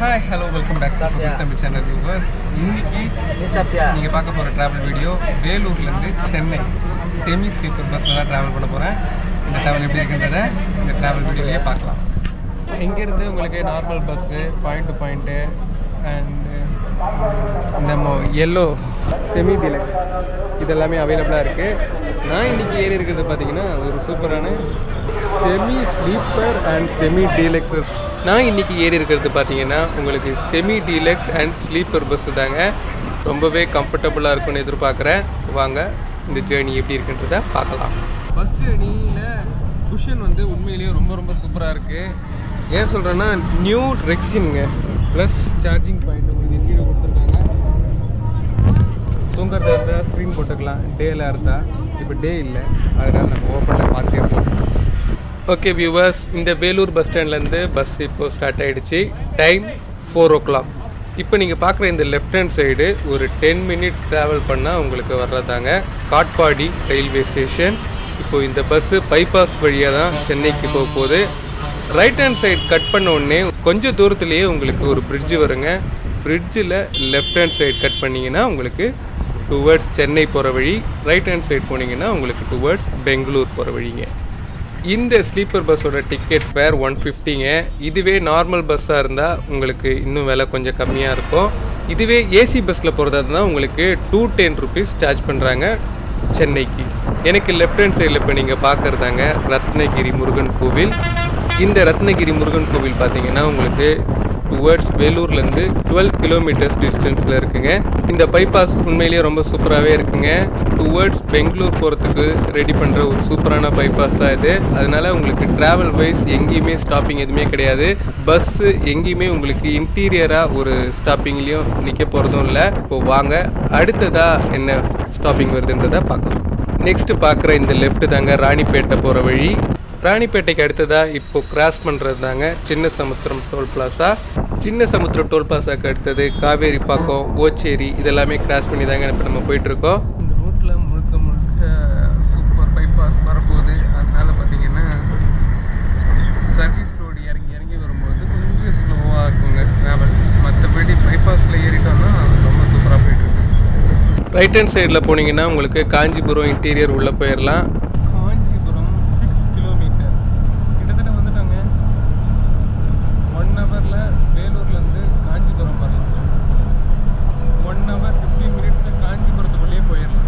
Hi hello welcome back Tamil channel viewers இன்னைக்கு நீங்கள் பார்க்க போகிற ட்ராவல் வீடியோ வேலூர்லேருந்து சென்னை. செமி ஸ்லீப்பர் பஸ்ஸில் தான் ட்ராவல் பண்ண போகிறேன் இந்த ட்ராவல் எப்படி இருக்குன்றத இந்த ட்ராவல் வீடியோலேயே பார்க்கலாம். இங்கேருந்து உங்களுக்கு normal bus point to point and நம்ம எல்லோ செமி டீலக்ஸ் இது எல்லாமே அவைலபிளாக இருக்குது நான் இன்றைக்கி ஏறி இருக்கிறது பார்த்தீங்கன்னா ஒரு சூப்பரான semi sleeper and semi deluxe நான் இன்றைக்கி ஏறி இருக்கிறது பார்த்தீங்கன்னா உங்களுக்கு semi deluxe and sleeper bus தாங்க. ரொம்பவே கம்ஃபர்டபுளாக இருக்கும்னு எதிர்பார்க்குறேன். வாங்க இந்த ஜேர்னி எப்படி இருக்குன்றத பார்க்கலாம். பஸ் ஜேர்னியில் குஷன் வந்து உண்மையிலேயே ரொம்ப ரொம்ப சூப்பராக இருக்குது ஏன் சொல்கிறேன்னா நியூ ரெக்ஸின்ங்க ப்ளஸ் சார்ஜிங் பாயிண்ட் உங்களுக்கு கீழே கொடுத்துருக்காங்க. தூங்குறதா இருந்தால் ஸ்க்ரீன் போட்டுக்கலாம். டேயில் இருந்தால் இப்போ டே இல்லை. அதனால் நம்ம ஓப்பனில் பார்த்துட்டே போகலாம் ஓகே வியூவர்ஸ் இந்த வேலூர் பஸ் ஸ்டாண்ட்லேருந்து பஸ் இப்போது ஸ்டார்ட் ஆகிடுச்சு டைம் ஃபோர் ஓ கிளாக் இப்போ நீங்கள் பார்க்குற இந்த லெஃப்ட் ஹேண்ட் சைடு ஒரு டென் மினிட்ஸ் ட்ராவல் பண்ணால் உங்களுக்கு வர்றதாங்க. காட்பாடி ரயில்வே ஸ்டேஷன் இப்போ இந்த பஸ்ஸு பைபாஸ் வழியாக தான் சென்னைக்கு போக போகுது. ரைட் ஹேண்ட் சைடு கட் பண்ண உடனே கொஞ்சம் தூரத்துலேயே உங்களுக்கு ஒரு பிரிட்ஜு வருங்க. பிரிட்ஜில் லெஃப்ட் ஹேண்ட் சைடு கட் பண்ணிங்கன்னா உங்களுக்கு டுவர்ட்ஸ் சென்னை போகிற வழி. ரைட் ஹேண்ட் சைடு போனீங்கன்னா உங்களுக்கு டுவர்ட்ஸ் பெங்களூர் போகிற வழிங்க. இந்த ஸ்லீப்பர் பஸ்ஸோட டிக்கெட் ஃபேர் ஒன் ஃபிஃப்டிங்க இதுவே நார்மல் பஸ்ஸாக இருந்தால் உங்களுக்கு இன்னும் விலை கொஞ்சம் கம்மியாக இருக்கும். இதுவே ஏசி பஸ்ஸில் போகிறதா இருந்தால் உங்களுக்கு டூ டென் ருபீஸ் சார்ஜ் பண்ணுறாங்க சென்னைக்கு. எனக்கு லெஃப்ட் ஹேண்ட் சைடில் இப்போ நீங்கள் பார்க்குறதாங்க ரத்னகிரி முருகன் கோவில். இந்த ரத்னகிரி முருகன் கோவில் பார்த்தீங்கன்னா உங்களுக்கு டுவர்ட்ஸ் வேலூர்லேருந்து டுவெல் கிலோமீட்டர்ஸ் டிஸ்டன்ஸில் இருக்குங்க. இந்த பைபாஸ் உண்மையிலேயே ரொம்ப சூப்பராகவே இருக்குங்க. டுவர்ட்ஸ் பெங்களூர் போகிறதுக்கு ரெடி பண்ணுற ஒரு சூப்பரான பைபாஸ் தான் இது. அதனால் உங்களுக்கு ட்ராவல் வைஸ் எங்கேயுமே ஸ்டாப்பிங் எதுவுமே கிடையாது. பஸ்ஸு எங்கேயுமே உங்களுக்கு இன்டீரியராக ஒரு ஸ்டாப்பிங்லேயும் நிற்க போகிறதும் இல்லை. இப்போ வாங்க அடுத்ததாக என்ன ஸ்டாப்பிங் வருதுன்றதை பார்க்கலாம். நெக்ஸ்ட் பார்க்குற இந்த லெஃப்ட் தாங்க ராணிப்பேட்டை போகிற வழி. ராணிப்பேட்டைக்கு அடுத்ததாக இப்போ கிராஸ் பண்ணுறது தாங்க சின்ன சமுத்திரம் டோல் பிளாசா சின்ன சமுத்திரம் டோல் பிளாசாக்கு அடுத்தது காவேரி பாக்கம் ஓச்சேரி இதெல்லாமே கிராஸ் பண்ணி தாங்க இப்போ நம்ம போயிட்டுருக்கோம். இந்த ரூட்டில் முழுக்க முழுக்க சூப்பர் பைபாஸ் வரப்போகுது. அதனால பார்த்தீங்கன்னா சர்வீஸ் ரோடு இறங்கி இறங்கி வரும்போது கொஞ்சம் ஸ்லோவாக இருக்குங்க ட்ராவல் மற்றபடி பைபாஸில் ஏறிட்டோம்னா ரொம்ப சூப்பராக போயிட்டுருக்கு. ரைட் ஹேண்ட் சைடில் போனீங்கன்னா உங்களுக்கு காஞ்சிபுரம் இன்டீரியர் உள்ளே போயிடலாம் காஞ்சிபுரம் சிக்ஸ் கிலோமீட்டர் கிட்டத்தட்ட வந்துட்டாங்க ஒன் ஹவரில் வேலூர்லேருந்து காஞ்சிபுரம் வரலாம் ஒன் ஹவர் ஃபிஃப்டீன் மினிட்ஸில் காஞ்சிபுரத்துக்குள்ளேயே போயிடலாம்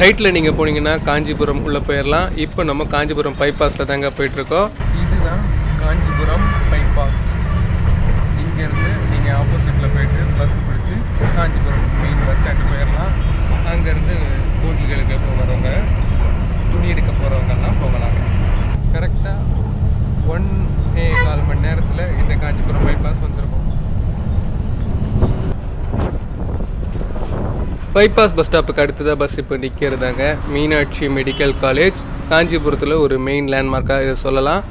ரைட்டில் நீங்கள் போனீங்கன்னா காஞ்சிபுரம் உள்ளே போயிடலாம் இப்போ நம்ம காஞ்சிபுரம் பைபாஸில் தாங்க போயிட்டுருக்கோம். இதுதான் காஞ்சிபுரம் பைபாஸ் இங்கேருந்து நீங்கள் ஆப்போசிட்டில் போயிட்டு பஸ் பிடிச்சி காஞ்சிபுரம் மெயின் பஸ் ஸ்டாண்டு போயிடலாம் அங்கேருந்து கோட்டிகளுக்கு போகிறவங்க துணி எடுக்க போகிறவங்கெல்லாம் போகலாங்க கரெக்டாக ஒன் ஏ கால் மணி நேரத்தில் இந்த காஞ்சிபுரம் பைபாஸ் வந்திருக்கும் பைபாஸ் பஸ் ஸ்டாப்புக்கு அடுத்ததாக பஸ் இப்போ நிற்கிறதாங்க மீனாட்சி மெடிக்கல் காலேஜ் காஞ்சிபுரத்தில் ஒரு மெயின் லேண்ட்மார்க்காக இதை சொல்லலாம்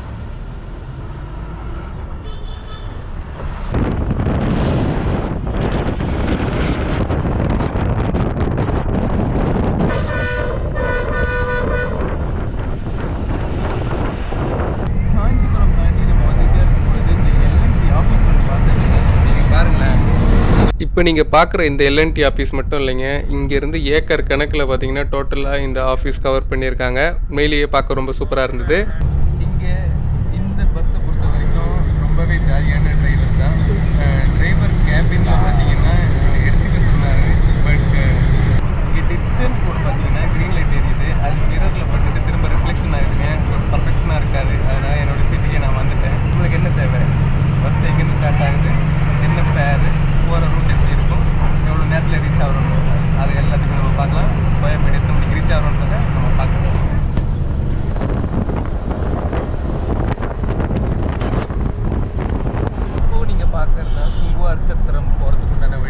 காஞ்சிபுரம் தாண்டி நம்ம வந்துட்டே இருக்கும்போது இந்த எல்என்டி ஆஃபீஸ் ஒன்று பார்த்தீங்கன்னா நீங்கள் பாருங்களேன் இப்போ நீங்கள் பார்க்குற இந்த எல்என்டி ஆஃபீஸ் மட்டும் இல்லைங்க இங்கேருந்து ஏக்கர் கணக்கில் பார்த்தீங்கன்னா டோட்டலாக இந்த ஆஃபீஸ் கவர் பண்ணியிருக்காங்க. மேலேயே பார்க்க ரொம்ப சூப்பராக இருந்தது. இங்கே இந்த பஸ்ஸை பொறுத்த வரைக்கும் ரொம்பவே ஜாலியான டிரைவர் தான் டிரைவர் கேபினில் பார்த்தீங்கன்னா எடுத்துக்க சொன்னார் பட் இங்கே டிஸ்டன்ஸ் போர்டு பார்த்தீங்கன்னா க்ரீன் லைட் எரியுது அது மிரரில் பண்ணிட்டு திரும்ப ரிஃப்ளெக்ஷன் ஆகிடுங்க ஒரு பர்ஃபெக்ஷனாக இருக்காது அதனால் என்னோட சீட்டுக்கே நான் வந்துட்டேன் உங்களுக்கு என்ன தேவை பஸ் எங்கேருந்து ஸ்டார்ட் ஆகுது என்ன ஃபேரு போகிற ரூட் எப்படி இருக்கும் எவ்வளோ நேரத்தில் ரீச் ஆகிறோம் அது எல்லாத்துக்கும் நம்ம பார்க்கலாம் கோயம்பேடு எத்தனை மணிக்கு ரீச் ஆகிறோன்றதை நம்ம பார்க்கலாம் இப்போ நீங்கள் பார்க்குறதா சுங்குவார் சத்திரம் போகிறதுக்கு உண்டான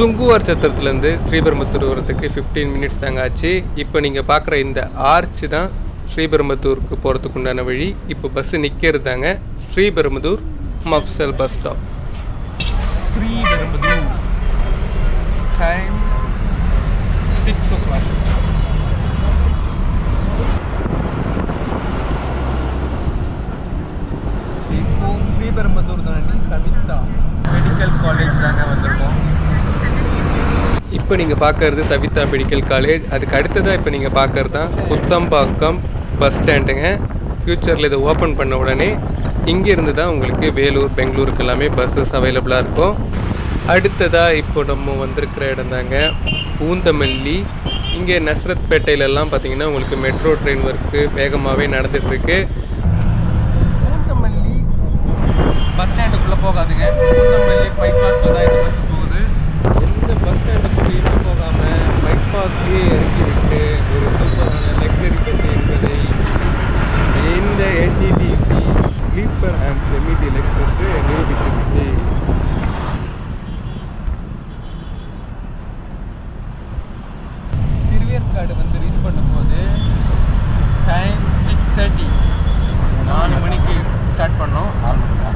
சுங்குவார் சத்திரத்துலேருந்து ஸ்ரீபெரும்புத்தூர் வரத்துக்கு ஃபிஃப்டீன் மினிட்ஸ் தாங்க ஆச்சு. இப்போ நீங்கள் பார்க்குற இந்த ஆர்ச் தான் ஸ்ரீபெரும்புத்தூருக்கு போகிறதுக்கு உண்டான வழி. இப்போ பஸ்ஸு நிற்கிறது தாங்க Sriperumbudur mofussil bus stop Sriperumbudur. Time six o'clock Sriperumbudur தாண்டி சவிதா. மெடிக்கல் காலேஜ் தாங்க வந்திருக்கோம். இப்போ நீங்கள் பார்க்கறது சவிதா மெடிக்கல் காலேஜ். அதுக்கு அடுத்ததாக இப்போ நீங்கள் பார்க்கறது தான் புத்தம்பாக்கம் பஸ் ஸ்டாண்டுங்க. ஃப்யூச்சரில் இதை ஓப்பன் பண்ண உடனே இங்கேருந்து தான் உங்களுக்கு வேலூர் பெங்களூருக்கு எல்லாமே பஸ்ஸஸ் அவைலபிளாக இருக்கும். அடுத்ததாக இப்போ நம்ம வந்திருக்கிற இடம் தாங்க பூந்தமல்லி. இங்கே நஸ்ரத்பேட்டையிலலாம் பார்த்தீங்கன்னா உங்களுக்கு மெட்ரோ ட்ரெயின் ஒர்க்கு வேகமாகவே நடந்துகிட்ருக்கு பூந்தமல்லி பஸ் ஸ்டாண்டுக்குள்ளே போகாதுங்க பூந்தமல்லி பைபாஸில் தான் இந்த பஸ் போகுது எந்த பஸ் ஸ்டாண்டுக்குள்ளேயுமே போகாமல் பைபாஸ்லேயே இறக்கி விட்டு ஒரு சூப்பரான லக்ஸரி பஸ் என்பதை இந்த ATDC sleeper and semi deluxe bus நிரூபிச்சிருச்சு Thiruverkadu வந்து ரீச் பண்ணும்போது டைம் சிக்ஸ் தேர்ட்டி நாலு மணிக்கு ஸ்டார்ட் பண்ணோம்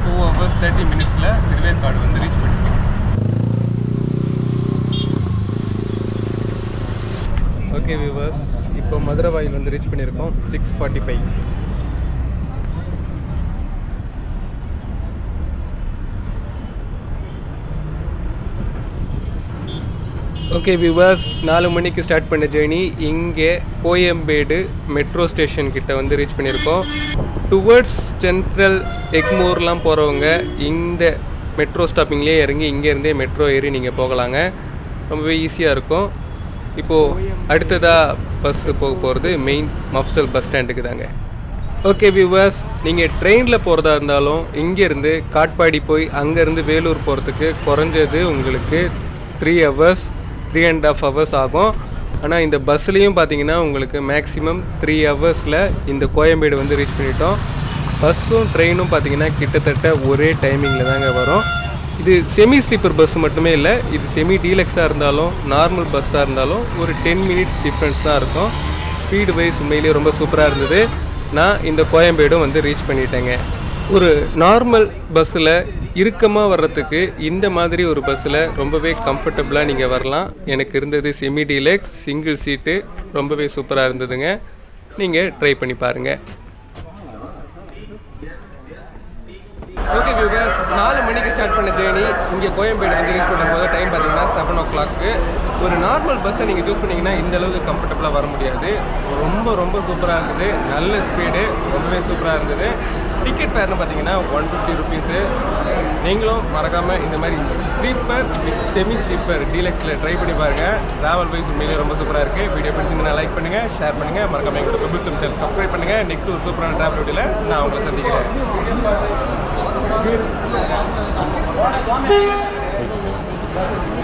டூ ஹவர்ஸ் தேர்ட்டி மினிட்ஸில் திருவேற்காடு வந்து ரீச் பண்ணிட்டோம் ஓகே வியூவர்ஸ் இப்போ மதுரை வாயில் வந்து ரீச் பண்ணியிருக்கோம். Six forty five okay viewers நாலு மணிக்கு ஸ்டார்ட் பண்ண ஜேர்னி இங்கே கோயம்பேடு மெட்ரோ ஸ்டேஷன் கிட்ட வந்து ரீச் பண்ணியிருக்கோம். டுவர்ட்ஸ் சென்ட்ரல் எக்மோர்லாம் போகிறவங்க இந்த மெட்ரோ ஸ்டாப்பிங்லேயே இறங்கி இங்கேருந்தே மெட்ரோ ஏறி நீங்கள் போகலாங்க. ரொம்பவே ஈஸியாக இருக்கும். இப்போது அடுத்ததாக பஸ்ஸு போக போகிறது மெயின் மஃப்சல் பஸ் ஸ்டாண்டுக்கு தாங்க. ஓகே வியூவர்ஸ் நீங்கள் ட்ரெயினில் போகிறதா இருந்தாலும் இங்கேருந்து காட்பாடி போய் அங்கேருந்து வேலூர் போகிறதுக்கு குறைஞ்சது உங்களுக்கு three hours three and half hours ஆகும். ஆனால் இந்த பஸ்லேயும் பார்த்தீங்கன்னா உங்களுக்கு மேக்ஸிமம் த்ரீ ஹவர்ஸில் இந்த கோயம்பேடு வந்து ரீச் பண்ணிட்டோம். பஸ்ஸும் ட்ரெயினும் பார்த்தீங்கன்னா கிட்டத்தட்ட ஒரே டைமிங்கில் தாங்க வரும். இது செமி ஸ்லீப்பர் பஸ் மட்டுமே இல்லை இது செமி டீலக்ஸாக இருந்தாலும் நார்மல் பஸ்ஸாக இருந்தாலும் ஒரு டென் மினிட்ஸ் டிஃப்ரென்ஸ் தான் இருக்கும். ஸ்பீடு வைஸ் உண்மையிலேயே ரொம்ப சூப்பராக இருந்தது. நான் இந்த கோயம்பேடும் வந்து ரீச் பண்ணிட்டேங்க. ஒரு நார்மல் பஸ்ஸில் இறுக்கமாக வர்றதுக்கு இந்த மாதிரி ஒரு பஸ்ஸில் ரொம்பவே கம்ஃபர்டபுளாக நீங்கள் வரலாம். எனக்கு இருந்தது செமி டீலக்ஸ் சிங்கிள் சீட்டு ரொம்பவே சூப்பராக இருந்ததுங்க. நீங்கள் ட்ரை பண்ணி பாருங்கள் ஓகே வியூவர்ஸ் நாலு மணிக்கு ஸ்டார்ட் பண்ண ஜேர்னி இங்கே கோயம்பேடு வந்து ரீச் பண்ணும்போது டைம் பார்த்தீங்கன்னா செவன் ஓ கிளாக்கு ஒரு நார்மல் பஸ்ஸை நீங்கள் சூஸ் பண்ணிங்கன்னா இந்த அளவுக்கு கம்ஃபர்டபுளாக வர முடியாது. ரொம்ப ரொம்ப சூப்பராக இருந்தது நல்ல ஸ்பீடு ரொம்பவே சூப்பராக இருந்தது டிக்கெட் ஃபேர்னு பார்த்தீங்கன்னா ஒன் ஃபிஃப்டி ருபீஸு நீங்களும் மறக்காமல் இந்த மாதிரி ஸ்லீப்பர் செமி ஸ்லீப்பர் டீலக்ஸில் ட்ரை பண்ணி பாருங்கள் ட்ராவல் வைஸ் உண்மையிலே ரொம்ப சூப்பராக இருக்குது வீடியோ பிடிச்சிங்கன்னா லைக் பண்ணுங்கள் ஷேர் பண்ணுங்கள் மறக்காமல் எங்களோட பிபிள் சேனல் சப்ஸ்கிரைப் பண்ணுங்கள் நெக்ஸ்ட் ஒரு சூப்பரான ட்ராவல் வீடியோவில் நான் உங்களை சந்திக்கிறேன். Muito bom.